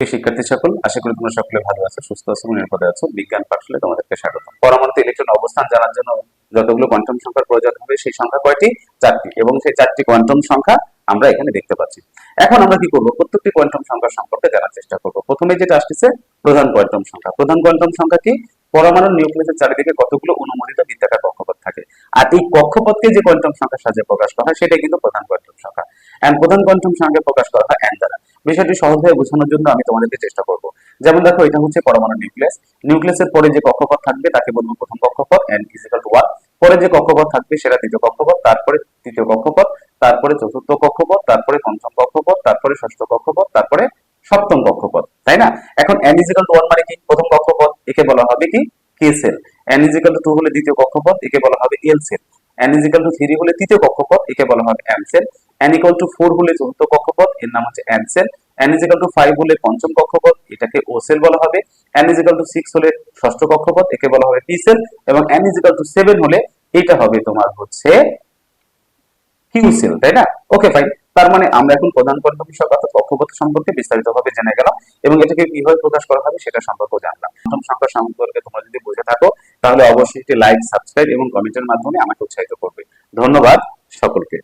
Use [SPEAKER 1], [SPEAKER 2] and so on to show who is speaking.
[SPEAKER 1] শিক্ষার্থী সকল, আশা করি তোমরা সকলে ভালো আছো, সুস্থ আছো, নিরাপদে আছো। বিজ্ঞান পাঠশালায় তোমাদেরকে স্বাগত। পরমাণুতে ইলেকট্রন অবস্থান জানার জন্য যতগুলো কোয়ান্টাম সংখ্যার প্রয়োজন হবে, সেই সংখ্যা কয়টি? চারটি। এবং সেই চারটি কোয়ান্টাম সংখ্যা আমরা এখানে দেখতে পাচ্ছি। এখন আমরা কি করব? প্রত্যেকটি কোয়ান্টাম সংখ্যা সম্পর্কে জানার চেষ্টা করব। প্রথমে যেটা আসতেছে, প্রধান কোয়ান্টাম সংখ্যা। প্রধান কোয়ান্টাম সংখ্যা কি? পরমাণুর নিউক্লিয়াসের চারিদিকে কতগুলো অনুমোদিত বৃত্তাকার কক্ষপথ থাকে? আর এই কক্ষপথকে যে কোয়ান্টাম সংখ্যার সাহায্যে প্রকাশ করা হয়, সেটাই কিন্তু প্রধান কোয়ান্টাম সংখ্যা। এন্ড প্রধান কোয়ান্টাম সংখ্যা প্রকাশ করা হয় এন দ্বারা। বিষয়টি সহজভাবে বোঝানোর জন্য আমি তোমাদেরকে চেষ্টা করব। যেমন দেখো, এটা হচ্ছে পরমাণু নিউক্লিয়াস। নিউক্লিয়াসের পরে যে কক্ষপথ থাকবে, তাকে বলব প্রথম কক্ষপথ এন ইজিক্যাল টু পরে যে কক্ষপথ থাকবে, সেটা দ্বিতীয় কক্ষপথ, তারপরে তৃতীয় কক্ষপথ, তারপরে চতুর্থ কক্ষপথ, তারপরে পঞ্চম কক্ষপথ, তারপরে ষষ্ঠ কক্ষপথ, তারপরে সপ্তম কক্ষপথ, তাই না? এখন এন ইজিক্যাল টু মানে কি? প্রথম কক্ষপথ, একে বলা হবে কি? K shell n equal to হলে দ্বিতীয় কক্ষপথ, একে বলা হবে L shell n equal to three হলে তৃতীয় কক্ষপথ, একে বলা হবে M shell n equal to four হলে চতুর্থ কক্ষপথ, এর নাম হচ্ছে N shell n equal to five হলে পঞ্চম কক্ষপথ, এটাকে ও সেল বলা হবে। এন ইজিক্যাল টু সিক্স হলে ষষ্ঠ কক্ষপথ, একে বলা হবে পি সেল এবং এন ইজিক্যাল টু সেভেন হলে এটা হবে তোমার হচ্ছে কিউ সেল তাই না? ওকে ফাইন তার মানে আমরা এখন প্রধান কোয়ান্টাম সংখ্যা অর্থাৎ কক্ষপথ সম্পর্কে বিস্তারিতভাবে জেনে গেলাম এবং এটাকে কীভাবে প্রকাশ করা হবে সেটা সম্পর্কে জানলাম। কোয়ান্টাম সংখ্যা সম্পর্কে তোমরা যদি বুঝে থাকো, তাহলে অবশ্যই একটি লাইক সাবস্ক্রাইব এবং কমেন্টের মাধ্যমে আমাকে উৎসাহিত করবে। ধন্যবাদ সকলকে।